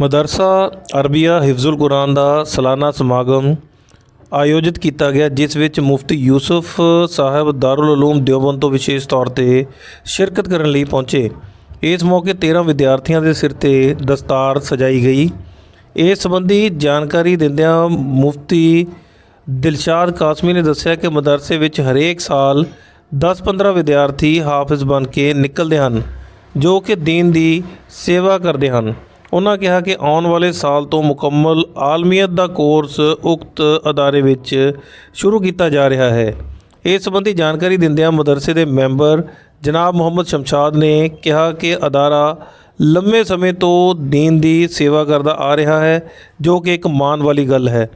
ਮਦਰਸਾ Arabia ਹਿਫਜ਼ੁਲ Quran ਦਾ ਸਾਲਾਨਾ ਸਮਾਗਮ ਆਯੋਜਿਤ ਕੀਤਾ ਗਿਆ, ਜਿਸ ਵਿੱਚ ਮੁਫਤੀ ਯੂਸਫ ਸਾਹਿਬ ਦਾਰੁਲ ਉਲੂਮ ਦਿਓਬੰਦ ਤੋਂ ਵਿਸ਼ੇਸ਼ ਤੌਰ ਤੇ ਸ਼ਿਰਕਤ ਕਰਨ ਲਈ ਪਹੁੰਚੇ। ਇਸ ਮੌਕੇ 13 ਵਿਦਿਆਰਥੀਆਂ ਦੇ ਸਿਰ ਤੇ ਦਸਤਾਰ ਸਜਾਈ ਗਈ। ਇਸ ਸੰਬੰਧੀ ਜਾਣਕਾਰੀ ਦਿੰਦਿਆਂ ਮੁਫਤੀ ਦਿਲਸ਼ਾਦ ਕਾਸਮੀ ਨੇ ਦੱਸਿਆ ਕਿ ਮਦਰਸੇ ਵਿੱਚ ਹਰੇਕ ਸਾਲ 10-15 ਵਿਦਿਆਰਥੀ ਹਾਫਿਜ਼ ਬਣ ਕੇ ਨਿਕਲਦੇ ਹਨ, ਜੋ ਕਿ ਦੀਨ ਦੀ ਸੇਵਾ ਕਰਦੇ ਹਨ। ਉਹਨਾਂ ਕਿਹਾ ਕਿ ਆਉਣ ਵਾਲੇ ਸਾਲ ਤੋਂ ਮੁਕੰਮਲ ਆਲਮੀਅਤ ਦਾ ਕੋਰਸ ਉਕਤ ਅਦਾਰੇ ਵਿੱਚ ਸ਼ੁਰੂ ਕੀਤਾ ਜਾ ਰਿਹਾ ਹੈ। ਇਸ ਸੰਬੰਧੀ ਜਾਣਕਾਰੀ ਦਿੰਦਿਆਂ ਮਦਰਸੇ ਦੇ ਮੈਂਬਰ ਜਨਾਬ ਮੁਹੰਮਦ ਸ਼ਮਸ਼ਾਦ ਨੇ ਕਿਹਾ ਕਿ ਅਦਾਰਾ ਲੰਮੇ ਸਮੇਂ ਤੋਂ ਦੀਨ ਦੀ ਸੇਵਾ ਕਰਦਾ ਆ ਰਿਹਾ ਹੈ, ਜੋ ਕਿ ਇੱਕ ਮਾਣ ਵਾਲੀ ਗੱਲ ਹੈ।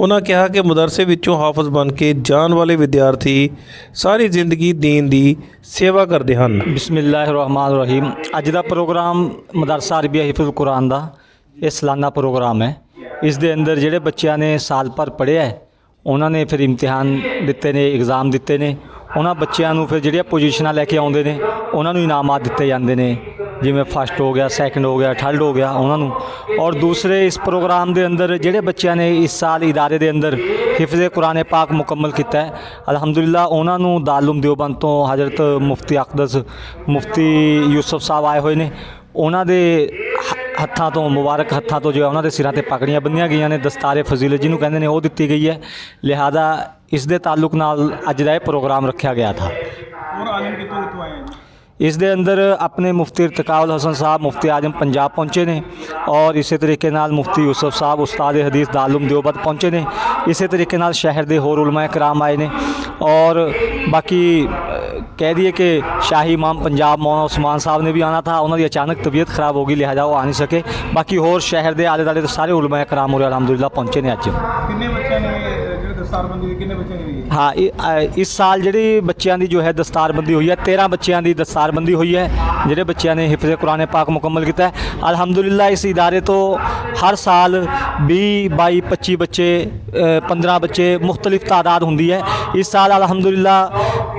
ਉਹਨਾਂ ਕਿਹਾ ਕਿ ਮਦਰਸੇ ਵਿੱਚੋਂ ਹਾਫਜ਼ ਬਣ ਕੇ ਜਾਣ ਵਾਲੇ ਵਿਦਿਆਰਥੀ ਸਾਰੀ ਜ਼ਿੰਦਗੀ ਦੀਨ ਦੀ ਸੇਵਾ ਕਰਦੇ ਹਨ। ਬਿਸਮਿਲ੍ਲਾਹਿਰਰਹਿਮਾਨਿਰਰਹੀਮ। ਅੱਜ ਦਾ ਪ੍ਰੋਗਰਾਮ ਮਦਰਸਾ ਅਰਬੀਆ ਹਿਫਜ਼ੁਲ ਕੁਰਾਨ ਦਾ, ਇਹ ਸਾਲਾਨਾ ਪ੍ਰੋਗਰਾਮ ਹੈ। ਇਸ ਦੇ ਅੰਦਰ ਜਿਹੜੇ ਬੱਚਿਆਂ ਨੇ ਸਾਲ ਭਰ ਪੜ੍ਹਿਆ ਹੈ, ਉਹਨਾਂ ਨੇ ਫਿਰ ਇਮਤਿਹਾਨ ਦਿੱਤੇ ਨੇ ਐਗਜ਼ਾਮ ਦਿੱਤੇ ਨੇ। ਉਹਨਾਂ ਬੱਚਿਆਂ ਨੂੰ ਫਿਰ ਜਿਹੜੀਆਂ ਪੋਜੀਸ਼ਨਾਂ ਲੈ ਕੇ ਆਉਂਦੇ ਨੇ, ਉਹਨਾਂ ਨੂੰ ਇਨਾਮਾਤ ਦਿੱਤੇ ਜਾਂਦੇ ਨੇ। ਜਿਵੇਂ ਫਸਟ ਹੋ ਗਿਆ ਸੈਕੰਡ ਹੋ ਗਿਆ ਥਰਡ ਹੋ ਗਿਆ ਉਹਨਾਂ ਨੂੰ। ਔਰ ਦੂਸਰੇ ਇਸ ਪ੍ਰੋਗਰਾਮ ਦੇ ਅੰਦਰ ਜਿਹੜੇ ਬੱਚਿਆਂ ਨੇ ਇਸ ਸਾਲ ਇਦਾਰੇ ਦੇ ਅੰਦਰ ਹਿਫਜ਼ੇ ਕੁਰਾਨ ਪਾਕ ਮੁਕੰਮਲ ਕੀਤਾ ਹੈ, ਅਲਹਮਦੁਲਿਲਾ ਉਹਨਾਂ ਨੂੰ ਦਾਲੂਮ ਦਿਓਬੰਦ ਤੋਂ ਹਜ਼ਰਤ ਮੁਫਤੀ ਅਕਦਸ, ਮੁਫਤੀ ਯੂਸਫ ਸਾਹਿਬ ਆਏ ਹੋਏ ਨੇ। ਉਹਨਾਂ ਦੇ ਹੱਥਾਂ ਤੋਂ, ਮੁਬਾਰਕ ਹੱਥਾਂ ਤੋਂ ਜੋ ਉਹਨਾਂ ਦੇ ਸਿਰਾਂ ਤੇ ਪਕੜੀਆਂ ਬੰਨੀਆਂ ਗਈਆਂ ਨੇ। ਦਸਤਾਰੇ ਫਜ਼ੀਲਤ ਜਿਹਨੂੰ ਕਹਿੰਦੇ ਨੇ, ਉਹ ਦਿੱਤੀ ਗਈ ਹੈ। ਲਿਹਾਜ਼ਾ ਇਸ ਦੇ ਤਾਲੁਕ ਨਾਲ ਅੱਜ ਦਾ ਇਹ ਪ੍ਰੋਗਰਾਮ ਰੱਖਿਆ ਗਿਆ ਥਾ। ਇਸ ਦੇ ਅੰਦਰ ਆਪਣੇ ਮੁਫਤੀ ਇਰਤਕਾਉਲ ਹਸਨ ਸਾਹਿਬ, ਮੁਫਤੀ ਆਜਮ ਪੰਜਾਬ ਪਹੁੰਚੇ ਨੇ ਔਰ ਇਸੇ ਤਰੀਕੇ ਨਾਲ ਮੁਫਤੀ ਯੂਸਫ ਸਾਹਿਬ, ਉਸਤਾਦ ਹਦੀਸ ਦਾਲਮ ਦਿਓਬਤ ਪਹੁੰਚੇ ਨੇ। ਇਸੇ ਤਰੀਕੇ ਨਾਲ ਸ਼ਹਿਰ ਦੇ ਹੋਰ ਉਲਮਾ ਇਕਰਾਮ ਆਏ ਨੇ ਔਰ ਬਾਕੀ ਕਹਿ ਦਈਏ ਕਿ ਸ਼ਾਹੀ ਇਮਾਮ ਪੰਜਾਬ ਮੌਨਾ ਉਸਮਾਨ ਸਾਹਿਬ ਨੇ ਵੀ ਆਣਾ ਥਾ, ਉਹਨਾਂ ਦੀ ਅਚਾਨਕ ਤਬੀਅਤ ਖਰਾਬ ਹੋ ਗਈ, ਲਿਹਾਜ਼ਾ ਉਹ ਆ ਨਹੀਂ ਸਕੇ। ਬਾਕੀ ਹੋਰ ਸ਼ਹਿਰ ਦੇ ਆਲੇ-ਦਾਲੇ ਦੇ ਸਾਰੇ ਉਲਮਾ ਇਕਰਾਮ ਔਰ ਅਲਹਮਦੁਲਿਲਾ ਪਹੁੰਚੇ ਨੇ ਅੱਜ। ਕਿੰਨੇ ਦਸਤਾਰਬੰਦੀ ਹੋਈ ਕਿੰਨੇ ਬੱਚੇ ਨੇ ਹੋਈ ਹੈ? ਹਾਂ ਇਹ, ਅ, ਇਸ ਸਾਲ ਜਿਹੜੀ ਬੱਚਿਆਂ ਦੀ ਜੋ ਹੈ ਦਸਤਾਰਬੰਦੀ ਹੋਈ ਹੈ 13 ਬੱਚਿਆਂ ਦੀ ਦਸਤਾਰਬੰਦੀ ਹੋਈ ਹੈ ਜਿਹੜੇ ਬੱਚਿਆਂ ਨੇ ਹਿਫਜ਼ ਕੁਰਾਨ ਪਾਕ ਮੁਕੰਮਲ ਕੀਤਾ ਹੈ। ਅਲਹਮਦੁਲਿਲਾ ਇਸ ਇਦਾਰੇ ਤੋਂ ਹਰ ਸਾਲ 20 22 25 ਬੱਚੇ ਅ, 15 ਬੱਚੇ ਮੁxtਲਿਫ ਤਾਦਾਦ ਹੁੰਦੀ ਹੈ ਇਸ ਸਾਲ ਅਲਹਮਦੁਲਿਲਾ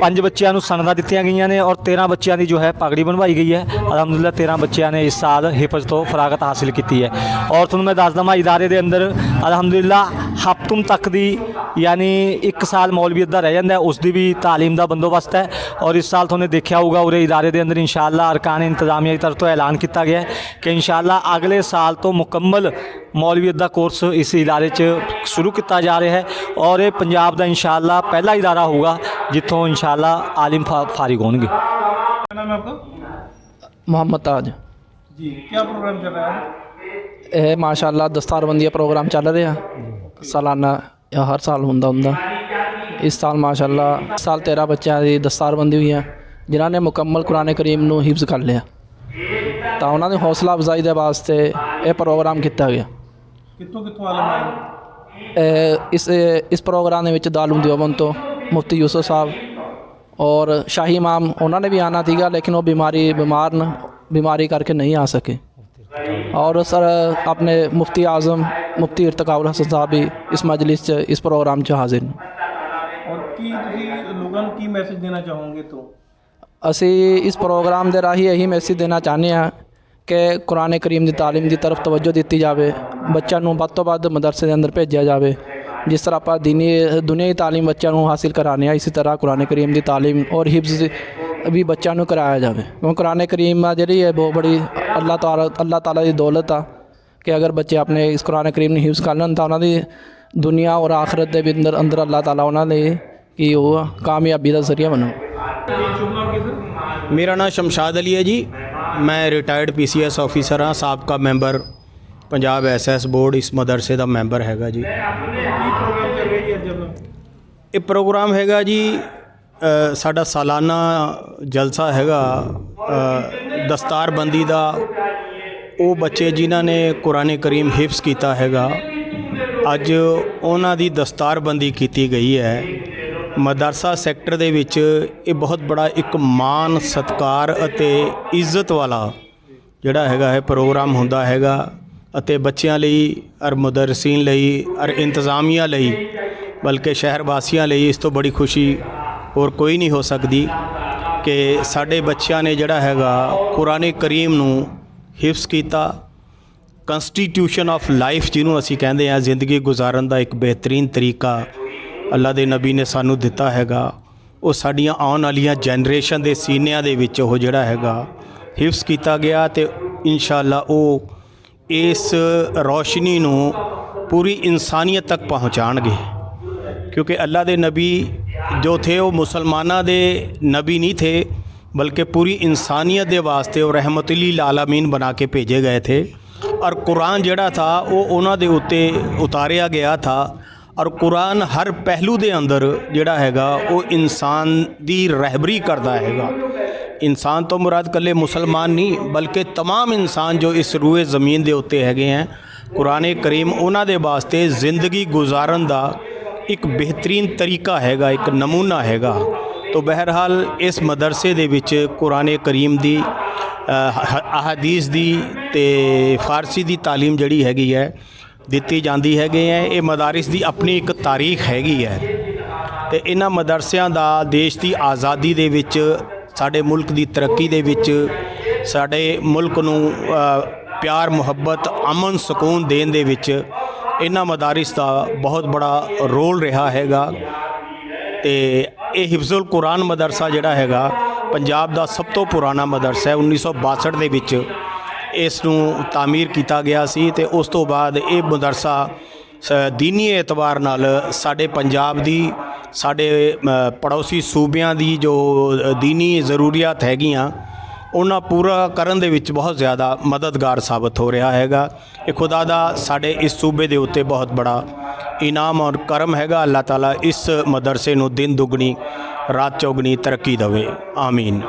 ਪੰਜ ਬੱਚਿਆਂ ਨੂੰ ਸਨਦਾਂ ਦਿੱਤੀਆਂ ਗਈਆਂ ਨੇ ਔਰ 13 ਬੱਚਿਆਂ ਦੀ ਜੋ ਹੈ ਪਗੜੀ ਬਣਵਾਈ ਗਈ ਹੈ ਅਲਹਮਦੁਲਿਲਾ 13 ਬੱਚਿਆਂ ਨੇ ਇਸ ਸਾਲ ਹਿਫਜ਼ ਤੋਂ ਫਰਾਗਤ ਹਾਸਿਲ ਕੀਤੀ ਹੈ ਔਰ ਤੁਹਾਨੂੰ ਮੈਂ ਦੱਸ ਦਵਾਂ ਇਦਾਰੇ ਦੇ ਅੰਦਰ ਅਲਹਮਦੁਲਿਲਾ ਹਫਤੁਮ ਤੱਕ ਦੀ ਯਾਨੀ 1 ਸਾਲ ਮੌਲਵੀਅਤ ਦਾ ਰਹਿ ਜਾਂਦਾ ਹੈ ਉਸ ਦੀ ਵੀ تعلیم ਦਾ ਬੰਦੋਬਸਤ ਹੈ ਔਰ ਇਸ ਸਾਲ ਤੁਹਾਨੂੰ ਦੇਖਿਆ ਹੋਊਗਾ ਉਰੇ ਇਦਾਰੇ ਦੇ ਅੰਦਰ ਇਨਸ਼ਾਅੱਲਾ ਅਰਕਾਨ ਇੰਤਜ਼ਾਮੀਆ ਦੀ ਤਰਫ ਤੋਂ ਐਲਾਨ ਕੀਤਾ ਗਿਆ ਹੈ ਕਿ ਇਨਸ਼ਾਅੱਲਾ ਅਗਲੇ ਸਾਲ ਤੋਂ ਮੁਕੰਮਲ ਮੌਲਵੀਅਤ ਦਾ ਕੋਰਸ ਇਸ ਇਦਾਰੇ 'ਚ ਸ਼ੁਰੂ ਕੀਤਾ ਜਾ ਰਿਹਾ ਹੈ ਔਰ ਇਹ ਪੰਜਾਬ ਦਾ ਇਨਸ਼ਾਅੱਲਾ ਪਹਿਲਾ ਇਦਾਰਾ ਹੋਊਗਾ ਜਿੱਥੋਂ ਇਨਸ਼ਾਅੱਲਾ ਆਲਿਮ ਫਾ- ਫਾਰਿਗ ਹੋਣਗੇ क्या नाम है आपका मोहम्मद ताज जी क्या प्रोग्राम चल रहा है ਇਹ ਮਾਸ਼ਾਅੱਲਾ ਦਸਤਾਰਬੰਦੀ ਦਾ ਪ੍ਰੋਗਰਾਮ ਚੱਲ ਰਿਹਾ ਸਾਲਾਨਾ ਇਹ ਹਰ ਸਾਲ ਹੁੰਦਾ ਹੁੰਦਾ ਇਸ ਸਾਲ ਮਾਸ਼ਾਅੱਲਾ ਇਸ ਸਾਲ 13 ਬੱਚਿਆਂ ਦੀ ਦਸਤਾਰਬੰਦੀ ਹੋਈ ਹੈ ਜਿਨ੍ਹਾਂ ਨੇ ਮੁਕੰਮਲ ਕੁਰਾਨ ਕਰੀਮ ਨੂੰ ਹਿਫਜ਼ ਕਰ ਲਿਆ ਤਾਂ ਉਹਨਾਂ ਦੀ ਹੌਸਲਾ ਅਫਜ਼ਾਈ ਦੇ ਵਾਸਤੇ ਇਹ ਪ੍ਰੋਗਰਾਮ ਕੀਤਾ ਗਿਆ ਕਿੱਥੋਂ ਕਿੱਥੋਂ ਆਲਮ ਆਏ ਨੇ? ਇਹ ਇਸ ਇਸ ਪ੍ਰੋਗਰਾਮ ਦੇ ਵਿੱਚ ਦਾਲੂਮ ਦਿਓਬੰਦ ਤੋਂ ਮੁਫਤੀ ਯੂਸਫ ਸਾਹਿਬ ਔਰ ਸ਼ਾਹੀ ਇਮਾਮ ਉਹਨਾਂ ਨੇ ਵੀ ਆਣਾ ਸੀਗਾ ਲੇਕਿਨ ਉਹ ਬਿਮਾਰੀ ਬਿਮਾਰ ਨ ਬਿਮਾਰੀ ਕਰਕੇ ਨਹੀਂ ਆ ਸਕੇ और सर अपने मुफ्ती आज़म मुफ्ती इरतकाउल हसन साहब भी इस मजलिस च इस प्रोग्राम च हाजिर ਨੇ ਔਰ ਕੀ ਤੁਸੀਂ ਲੋਕਾਂ ਨੂੰ ਕੀ ਮੈਸੇਜ ਦੇਣਾ ਚਾਹੋਗੇ ਤੋਂ ਅਸੀਂ ਇਸ ਪ੍ਰੋਗਰਾਮ ਦੇ ਰਾਹੀਂ ਇਹੀ ਮੈਸੇਜ ਦੇਣਾ ਚਾਹੁੰਦੇ ਹਾਂ کہ قرآن کریم دی تعلیم دی طرف توجہ دیتی جاوے بچہ نو بد تو بد مدرسے دے اندر بھیجیا جاوے جس طرح اپنا دینی دنیا تعلیم بچہ نو حاصل کرانے اسی طرح قرآن کریم دی تعلیم اور حفظ بھی بچہ نو کرایا جاوے کیونکہ قرآن کریم جڑی ہے بہت بڑی اللہ تعالیٰ اللہ تعالیٰ دی دولت آ کہ اگر بچے اپنے اس قرآن کریم نے حفظ کر لین تو انہوں دی دنیا اور آخرت دے بھی اندر اندر اللہ تعالیٰ انہوں نے کہ وہ کامیابی دا ذریعہ بنو میرا نام شمشاد علی ہے جی ਮੇਰਾ ਨਾਮ ਸ਼ਮਸ਼ਾਦ ਅਲੀ ਹੈ ਜੀ ਮੈਂ ਰਿਟਾਇਰਡ ਪੀਸੀਐਸ ਆਫੀਸਰ ਹਾਂ, ਸਾਬਕਾ ਮੈਂਬਰ ਪੰਜਾਬ ਐਸਐਸ ਬੋਰਡ ਇਸ ਮਦਰਸੇ ਦਾ ਮੈਂਬਰ ਹੈਗਾ ਜੀ। ਇਹ ਪ੍ਰੋਗਰਾਮ ਹੈਗਾ ਜੀ ਸਾਡਾ ਸਾਲਾਨਾ ਜਲਸਾ ਹੈਗਾ ਦਸਤਾਰਬੰਦੀ ਦਾ। ਉਹ ਬੱਚੇ ਜਿਨ੍ਹਾਂ ਨੇ ਕੁਰਾਨੇ ਕਰੀਮ ਹਿਫਜ਼ ਕੀਤਾ ਹੈਗਾ, ਅੱਜ ਉਹਨਾਂ ਦੀ ਦਸਤਾਰਬੰਦੀ ਕੀਤੀ ਗਈ ਹੈ। ਮਦਰਸਾ ਸੈਕਟਰ ਦੇ ਵਿੱਚ ਇਹ ਬਹੁਤ ਬੜਾ ਇੱਕ ਮਾਨ ਸਤਕਾਰ ਅਤੇ ਇੱਜ਼ਤ ਵਾਲਾ ਜਿਹੜਾ ਹੈਗਾ ਹੈ ਪ੍ਰੋਗਰਾਮ ਹੁੰਦਾ ਹੈਗਾ ਅਤੇ ਬੱਚਿਆਂ ਲਈ, ਅਰ ਮੁਦਰਸੀਨ ਲਈ, ਅਰ ਇੰਤਜ਼ਾਮੀਆ ਲਈ, ਬਲਕਿ ਸ਼ਹਿਰ ਵਾਸੀਆਂ ਲਈ ਇਸ ਤੋਂ ਬੜੀ ਖੁਸ਼ੀ ਹੋਰ ਕੋਈ ਨਹੀਂ ਹੋ ਸਕਦੀ ਕਿ ਸਾਡੇ ਬੱਚਿਆਂ ਨੇ ਜਿਹੜਾ ਹੈਗਾ ਕੁਰਾਨ ਕਰੀਮ ਨੂੰ ਹਿਫਜ਼ ਕੀਤਾ। ਕਨਸਟੀਟਿਊਸ਼ਨ ਆਫ ਲਾਈਫ ਜਿਹਨੂੰ ਅਸੀਂ ਕਹਿੰਦੇ ਆ ਜ਼ਿੰਦਗੀ ਗੁਜ਼ਾਰਨ ਦਾ ਇੱਕ ਬਿਹਤਰੀਨ ਤਰੀਕਾ ਅੱਲਾ ਦੇ ਨਬੀ ਨੇ ਸਾਨੂੰ ਦਿੱਤਾ ਹੈਗਾ ਉਹ ਸਾਡੀਆਂ ਆਉਣ ਵਾਲੀਆਂ ਜਨਰੇਸ਼ਨ ਦੇ ਸੀਨਿਆਂ ਦੇ ਵਿੱਚ ਉਹ ਜਿਹੜਾ ਹੈਗਾ ਹਿਫਸ ਕੀਤਾ ਗਿਆ ਤੇ ਇਨਸ਼ਾਅੱਲਾ ਉਹ ਇਸ ਰੋਸ਼ਨੀ ਨੂੰ ਪੂਰੀ ਇਨਸਾਨੀਅਤ ਤੱਕ ਪਹੁੰਚਾਣਗੇ क्योंकि अल्लाह के नबी जो थे वो मुसलमाना दे नबी नहीं थे बल्कि पूरी इंसानियत के वास्ते और रहमतुल्लिल आलमीन बना के भेजे गए थे और कुरान ਜਿਹੜਾ था ਉਹ ਉਹਨਾਂ ਦੇ ਉੱਤੇ ਉਤਾਰਿਆ ਗਿਆ था ਔਰ ਕੁਰਾਨ ਹਰ ਪਹਿਲੂ ਦੇ ਅੰਦਰ ਜਿਹੜਾ ਹੈਗਾ ਉਹ ਇਨਸਾਨ ਦੀ ਰਹਿਬਰੀ ਕਰਦਾ ਹੈਗਾ ਇਨਸਾਨ ਤੋਂ ਮੁਰਾਦ ਕੱਲੇ ਮੁਸਲਮਾਨ ਨਹੀਂ ਬਲਕਿ तमाम ਇਨਸਾਨ ਜੋ ਇਸ ਰੂਏ ਜ਼ਮੀਨ ਦੇ ਉੱਤੇ ਹੈਗੇ ਹੈ ਕੁਰਾਨ ਕਰੀਮ ਉਹਨਾਂ ਦੇ ਵਾਸਤੇ ਜ਼ਿੰਦਗੀ ਗੁਜ਼ਾਰਨ ਦਾ ਇੱਕ ਬਿਹਤਰੀਨ ਤਰੀਕਾ ਹੈਗਾ ਇੱਕ ਨਮੂਨਾ ਹੈਗਾ ਤੋ ਬਹਿਰਹਾਲ ਇਸ ਮਦਰਸੇ ਦੇ ਵਿੱਚ ਕੁਰਾਨ ਕਰੀਮ ਦੀ ਅ, ਹ- ਅਹਾਦੀਸ ਦੀ ਤੇ ਫਾਰਸੀ ਦੀ ਤਾਲੀਮ ਜਿਹੜੀ ਹੈਗੀ ਹੈ ਦਿੱਤੀ ਜਾਂਦੀ ਹੈਗੇ ਹੈ। ਇਹ ਮਦਾਰਿਸ ਦੀ ਆਪਣੀ ਇੱਕ ਤਾਰੀਖ ਹੈਗੀ ਹੈ। ਤੇ ਇਹਨਾਂ ਮਦਰਸਿਆਂ ਦਾ ਦੇਸ਼ ਦੀ ਆਜ਼ਾਦੀ ਦੇ ਵਿੱਚ, ਸਾਡੇ ਮੁਲਕ ਦੀ ਤਰੱਕੀ ਦੇ ਵਿੱਚ, ਸਾਡੇ ਮੁਲਕ ਨੂੰ ਪਿਆਰ, ਮੁਹੱਬਤ, ਅਮਨ, ਸਕੂਨ ਦੇਣ ਦੇ ਵਿੱਚ ਇਹਨਾਂ ਮਦਾਰਿਸ ਦਾ ਬਹੁਤ ਬੜਾ ਰੋਲ ਰਿਹਾ ਹੈਗਾ। ਤੇ ਇਹ ਹਿਫਜ਼ੁਲ ਕੁਰਾਨ ਮਦਰਸਾ ਜਿਹੜਾ ਹੈਗਾ, ਪੰਜਾਬ ਦਾ ਸਭ ਤੋਂ ਪੁਰਾਣਾ ਮਦਰਸਾ ਹੈ। 1962 ਦੇ ਵਿੱਚ ਇਸ ਨੂੰ ਤਾਮੀਰ ਕੀਤਾ ਗਿਆ ਸੀ ਤੇ ਉਸ ਤੋਂ ਬਾਅਦ ਇਹ ਮਦਰਸਾ ਸ- ਦੀਨੀ ਐਤਬਾਰ ਨਾਲ ਸਾਡੇ ਪੰਜਾਬ ਦੀ ਸਾਡੇ ਪੜੋਸੀ ਸੂਬਿਆਂ ਦੀ ਜੋ ਅ, ਦੀਨੀ ਜ਼ਰੂਰੀਅਤ ਹੈਗੀਆਂ ਉਹਨਾਂ ਪੂਰਾ ਕਰਨ ਦੇ ਵਿੱਚ ਬਹੁਤ ਜ਼ਿਆਦਾ ਮਦਦਗਾਰ ਸਾਬਤ ਹੋ ਰਿਹਾ ਹੈਗਾ। ਇਹ ਖੁਦਾ ਦਾ ਸਾਡੇ ਇਸ ਸੂਬੇ ਦੇ ਉੱਤੇ ਬਹੁਤ ਬੜਾ ਇਨਾਮ ਔਰ ਕਰਮ ਹੈਗਾ। ਅੱਲਾਹ ਤਾਲਾ ਇਸ ਮਦਰਸੇ ਨੂੰ ਦਿਨ ਦੁਗਣੀ ਰਾਤ ਚੌਗਣੀ ਤਰੱਕੀ ਦੇਵੇ। ਆਮੀਨ।